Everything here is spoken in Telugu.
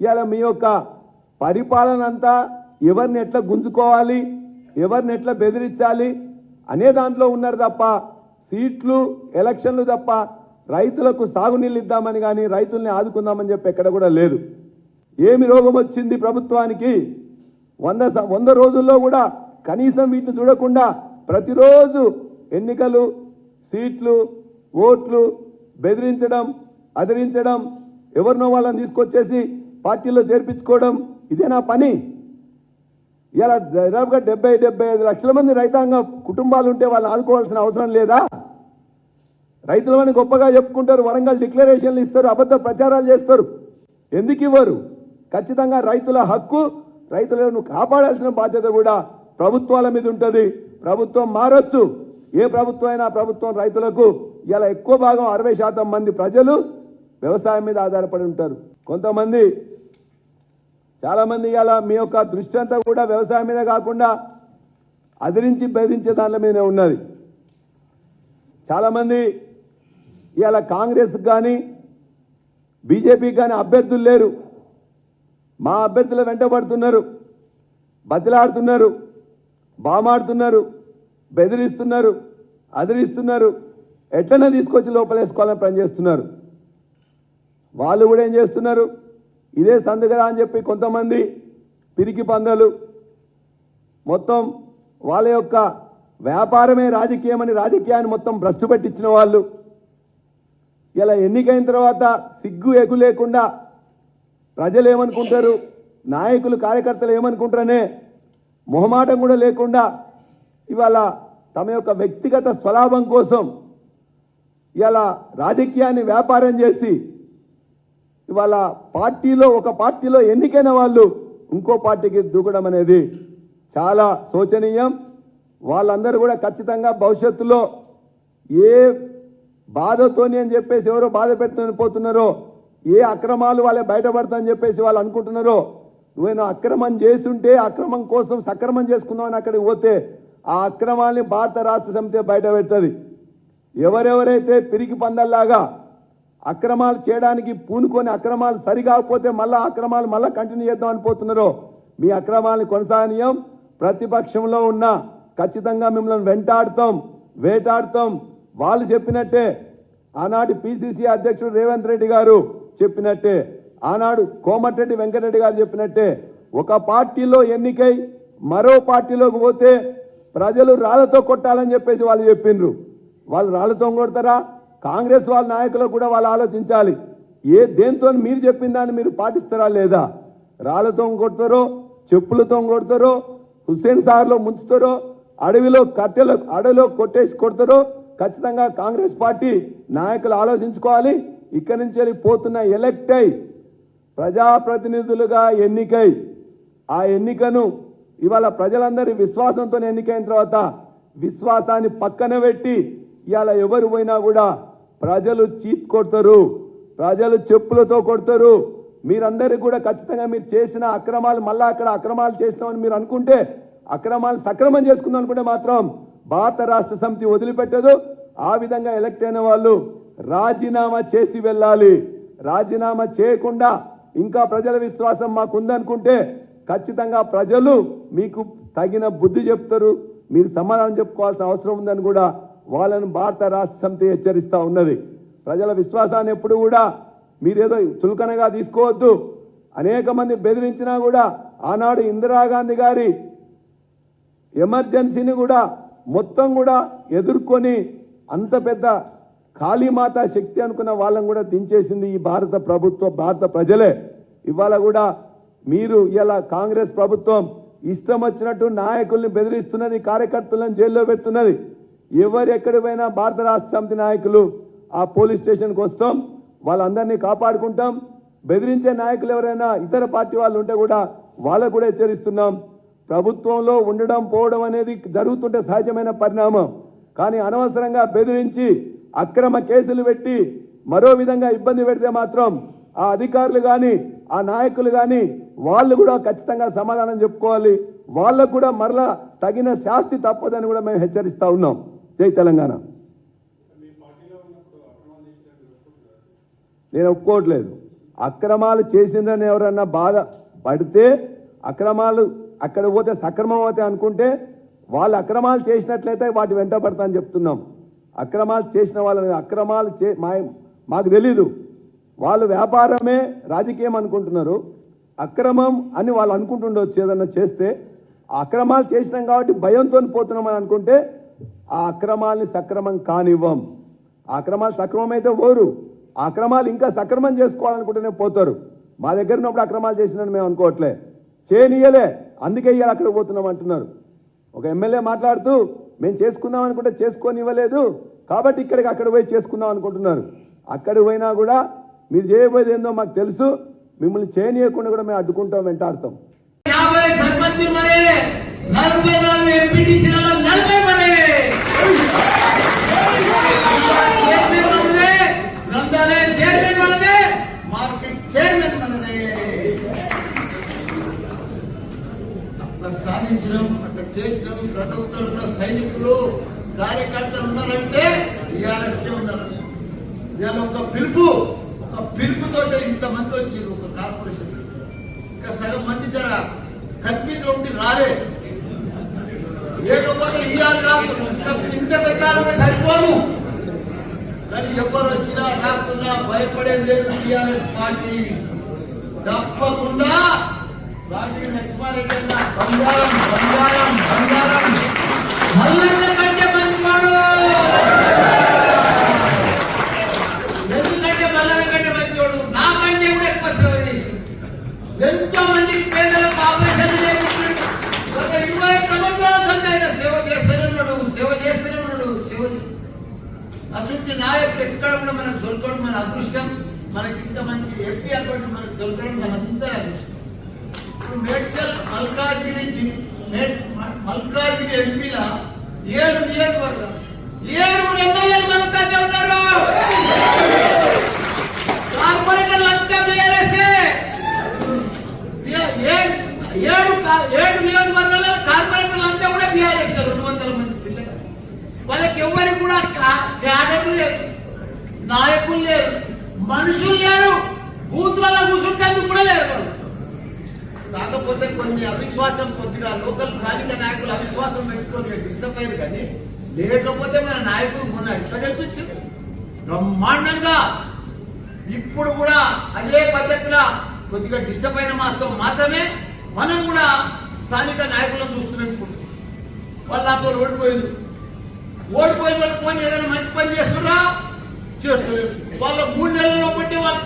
ఇవాళ మీ యొక్క పరిపాలన అంతా ఎవరిని ఎట్లా గుంజుకోవాలి ఎవరిని ఎట్లా బెదిరించాలి అనే దాంట్లో ఉన్నారు తప్ప సీట్లు ఎలక్షన్లు తప్ప రైతులకు సాగునీళ్ళు ఇద్దామని కానీ రైతుల్ని ఆదుకుందామని చెప్పి ఎక్కడ కూడా లేదు. ఏమి రోగం వచ్చింది ప్రభుత్వానికి? వంద వంద రోజుల్లో కూడా కనీసం వీటిని చూడకుండా ప్రతిరోజు ఎన్నికలు సీట్లు ఓట్లు బెదిరించడం అదిరించడం ఎవరినో వాళ్ళని తీసుకొచ్చేసి పార్టీలో చేర్పించుకోవడం ఇదేనా పని. ఇలా దాదాపుగా డెబ్బై డెబ్బై ఐదు లక్షల మంది రైతాంగ కుటుంబాలు ఉంటే వాళ్ళని ఆదుకోవాల్సిన అవసరం లేదా? రైతులమని గొప్పగా చెప్పుకుంటారు వరంగల్ డిక్లరేషన్లు ఇస్తారు అబద్ధ ప్రచారాలు చేస్తారు. ఎందుకు ఇవ్వరు? ఖచ్చితంగా రైతుల హక్కు రైతులను కాపాడాల్సిన బాధ్యత కూడా ప్రభుత్వాల మీద ఉంటుంది. ప్రభుత్వం మారొచ్చు. ఏ ప్రభుత్వం అయినా ప్రభుత్వం రైతులకు ఇలా ఎక్కువ భాగం అరవై శాతం మంది ప్రజలు వ్యవసాయం మీద ఆధారపడి ఉంటారు. కొంతమంది చాలామంది ఇవాళ మీ యొక్క దృష్టి అంతా కూడా వ్యవసాయం మీద కాకుండా అదిరించి బెదిరించే దాంట్లో మీదనే ఉన్నది. చాలామంది ఇవాళ కాంగ్రెస్ కానీ బీజేపీకి కానీ అభ్యర్థులు లేరు. మా అభ్యర్థుల వెంటబడుతున్నారు బతిలాడుతున్నారు. బామాడుతున్నారు. బెదిరిస్తున్నారు. అదిరిస్తున్నారు. ఎట్లనే తీసుకొచ్చి లోపలేసుకోవాలని పనిచేస్తున్నారు. వాళ్ళు కూడా ఏం చేస్తున్నారు? ఇదే సందు కదా అని చెప్పి కొంతమంది పిరికి పందలు మొత్తం వాళ్ళ యొక్క వ్యాపారమే రాజకీయమని రాజకీయాన్ని మొత్తం భ్రష్టు పట్టించిన వాళ్ళు. ఇలా ఎన్నికైన తర్వాత సిగ్గు ఎగు లేకుండా ప్రజలు ఏమనుకుంటారు? నాయకులు కార్యకర్తలు ఏమనుకుంటారనే మొహమాటం కూడా లేకుండా ఇవాళ తమ యొక్క వ్యక్తిగత స్వలాభం కోసం ఇలా రాజకీయాన్ని వ్యాపారం చేసి ఇవాళ పార్టీలో ఒక పార్టీలో ఎన్నికైన వాళ్ళు ఇంకో పార్టీకి దూకడం అనేది చాలా శోచనీయం. వాళ్ళందరూ కూడా ఖచ్చితంగా భవిష్యత్తులో ఏ బాధతోని అని చెప్పేసి ఎవరో బాధ పెడుతూ పోతున్నారో ఏ అక్రమాలు వాళ్ళే బయటపడతాయని చెప్పేసి వాళ్ళు అనుకుంటున్నారో నువ్వేనా అక్రమం చేసుంటే అక్రమం కోసం సక్రమం చేసుకుందామని అక్కడికి పోతే ఆ అక్రమాల్ని భారత రాష్ట్ర సమితి బయట పెడుతుంది. ఎవరెవరైతే పిరికి పందల్లాగా అక్రమాలు చేయడానికి పూనుకొని అక్రమాలు సరికాకపోతే మళ్ళా అక్రమాలు మళ్ళా కంటిన్యూ చేద్దాం అనిపోతున్నారో మీ అక్రమాలను కొనసాగనీయం. ప్రతిపక్షంలో ఉన్న ఖచ్చితంగా మిమ్మల్ని వెంటాడతాం వేటాడతాం. వాళ్ళు చెప్పినట్టే ఆనాటి పిసిసి అధ్యక్షుడు రేవంత్ రెడ్డి గారు చెప్పినట్టే ఆనాడు కోమటిరెడ్డి వెంకటరెడ్డి గారు చెప్పినట్టే ఒక పార్టీలో ఎన్నికై మరో పార్టీలోకి పోతే ప్రజలు రాళ్ళతో కొట్టాలని చెప్పేసి వాళ్ళు చెప్పిండ్రు వాళ్ళు రాళ్ళతో కొడతారా? కాంగ్రెస్ వాళ్ళ నాయకులకు కూడా వాళ్ళు ఆలోచించాలి. ఏ దేంతో మీరు చెప్పిన దాన్ని మీరు పాటిస్తారా లేదా? రాళ్ళతో కొడతారో చెప్పులతో కొడతారో హుస్సేన్ సార్లో ముంచుతారో అడవిలో కట్టెలు అడవిలో కొట్టేసి కొడతారో ఖచ్చితంగా కాంగ్రెస్ పార్టీ నాయకులు ఆలోచించుకోవాలి. ఇక్కడి నుంచి వెళ్ళి పోతున్న ఎలక్ట్ అయి ప్రజాప్రతినిధులుగా ఎన్నికై ఆ ఎన్నికను ఇవాళ ప్రజలందరి విశ్వాసంతో ఎన్నికైన తర్వాత విశ్వాసాన్ని పక్కన పెట్టి ఇవాళ ఎవరు పోయినా కూడా ప్రజలు చీప్ కొడతారు ప్రజలు చెప్పులతో కొడతారు. మీరందరికీ కూడా ఖచ్చితంగా మీరు చేసిన అక్రమాలు మళ్ళీ అక్కడ అక్రమాలు చేసినామని మీరు అనుకుంటే అక్రమాలు సక్రమం చేసుకుందాం అనుకుంటే మాత్రం భారత రాష్ట్ర సమితి వదిలిపెట్టదు. ఆ విధంగా ఎలక్ట్ అయిన వాళ్ళు రాజీనామా చేసి వెళ్ళాలి. రాజీనామా చేయకుండా ఇంకా ప్రజల విశ్వాసం మాకు ఉందనుకుంటే ఖచ్చితంగా ప్రజలు మీకు తగిన బుద్ధి చెప్తారు. మీరు సమాధానం చెప్పుకోవాల్సిన అవసరం ఉందని కూడా వాళ్ళను భారత రాష్ట్ర సమితి హెచ్చరిస్తూ ఉన్నది. ప్రజల విశ్వాసాన్ని ఎప్పుడు కూడా మీరేదో చులకనగా తీసుకోవద్దు. అనేక మంది బెదిరించినా కూడా ఆనాడు ఇందిరాగాంధీ గారి ఎమర్జెన్సీని కూడా మొత్తం కూడా ఎదుర్కొని అంత పెద్ద కాళీమాత శక్తి అనుకున్న వాళ్ళని కూడా దించేసింది ఈ భారత ప్రభుత్వ భారత ప్రజలే. ఇవాళ కూడా మీరు ఇలా కాంగ్రెస్ ప్రభుత్వం ఇష్టం వచ్చినట్టు నాయకుల్ని బెదిరిస్తున్నది కార్యకర్తలను జైల్లో పెడుతున్నది. ఎవరు ఎక్కడ పోయినా భారత రాష్ట్ర సమితి నాయకులు ఆ పోలీస్ స్టేషన్కి వస్తాం వాళ్ళందరినీ కాపాడుకుంటాం. బెదిరించే నాయకులు ఎవరైనా ఇతర పార్టీ వాళ్ళు ఉంటే కూడా వాళ్ళకు కూడా హెచ్చరిస్తున్నాం. ప్రభుత్వంలో ఉండడం పోవడం అనేది జరుగుతుంటే సహజమైన పరిణామం. కానీ అనవసరంగా బెదిరించి అక్రమ కేసులు పెట్టి మరో విధంగా ఇబ్బంది పెడితే మాత్రం ఆ అధికారులు కానీ ఆ నాయకులు కానీ వాళ్ళు కూడా ఖచ్చితంగా సమాధానం చెప్పుకోవాలి. వాళ్ళకు కూడా మరలా తగిన శాస్తి తప్పదని కూడా మేము హెచ్చరిస్తూ ఉన్నాం. జై తెలంగాణ. నేను ఒప్పుకోవట్లేదు. అక్రమాలు చేసిందని ఎవరన్నా బాధ పడితే అక్రమాలు అక్కడ పోతే సక్రమం అవుతాయి అనుకుంటే వాళ్ళు అక్రమాలు చేసినట్లయితే వాటి వెంట పడతామని చెప్తున్నాం. అక్రమాలు చేసిన వాళ్ళ మీద అక్రమాలు చే మా మాకు తెలీదు. వాళ్ళు వ్యాపారమే రాజకీయం అనుకుంటున్నారు. అక్రమం అని వాళ్ళు అనుకుంటుండొచ్చు ఏదన్నా చేస్తే. అక్రమాలు చేసినాం కాబట్టి భయంతో పోతున్నామని అనుకుంటే ఆ అక్రమాల్ని సక్రమం కానివ్వం. అక్రమాలు సక్రమం అయితే ఓరు. అక్రమాలు ఇంకా సక్రమం చేసుకోవాలనుకుంటేనే పోతారు. మా దగ్గర ఉన్నప్పుడు అక్రమాలు చేసినని మేము అనుకోవట్లే. చేయనీయలే అందుకే ఇవాళ అక్కడ పోతున్నాం అంటున్నారు. ఒక ఎమ్మెల్యే మాట్లాడుతూ మేము చేసుకుందాం అనుకుంటే చేసుకొని ఇవ్వలేదు కాబట్టి ఇక్కడికి అక్కడ పోయి చేసుకుందాం అనుకుంటున్నారు. అక్కడ పోయినా కూడా మీరు చేయబోయేది ఏందో మాకు తెలుసు. మిమ్మల్ని చేయనీయకుండా కూడా మేము అడ్డుకుంటాం వెంటాడుతాం. కార్యకర్తలు ఉన్నారంటే టీఆర్ఎస్కే ఉన్నారు ఇవాళ ఒక పిలుపు ఒక పిలుపుతో ఇంతమంది వచ్చి ఒక కార్పొరేషన్. ఇంకా సగం మంది జర కన్ఫ్యూజ్ ఉండి రాలే. లేకపోతే ఇవాళ కాదు ఇంత పెట్టాలంటే సరిపోదు. కానీ ఎవరు వచ్చినా రాకున్నా భయపడేది లేదు టీఆర్ఎస్ పార్టీ. తప్పకుండా రాజీవ్ లక్ష్మారెడ్డి బంగారం బంగారం బంగారం. మళ్ళీ నాయకులు లేరు. నాయకులు లేరు. మనుషులు లేరు. బూతులలో కూర్చుంటేందుకు కూడా లేరు కాకపోతే కొన్ని అవిశ్వాసం కొద్దిగా లోకల్ స్థానిక నాయకులు అవిశ్వాసం పెట్టుకొని డిస్టర్బ్ అయ్యారు కానీ లేకపోతే మన నాయకులు మొన్న ఎట్లా కనిపించింది బ్రహ్మాండంగా. ఇప్పుడు కూడా అదే పద్ధతిలో కొద్దిగా డిస్టర్బ్ అయిన మాత్రం మాత్రమే మనం కూడా స్థానిక నాయకులను చూస్తున్నాం ఇప్పుడు వాళ్ళు నాతో ఓడిపోయింది. ఓడిపోయిన వాళ్ళు పోయి ఏదైనా మంచి పని చేస్తున్నా? చేస్తున్నారు. వాళ్ళ మూడు నెలల్లో బట్టి వాళ్ళ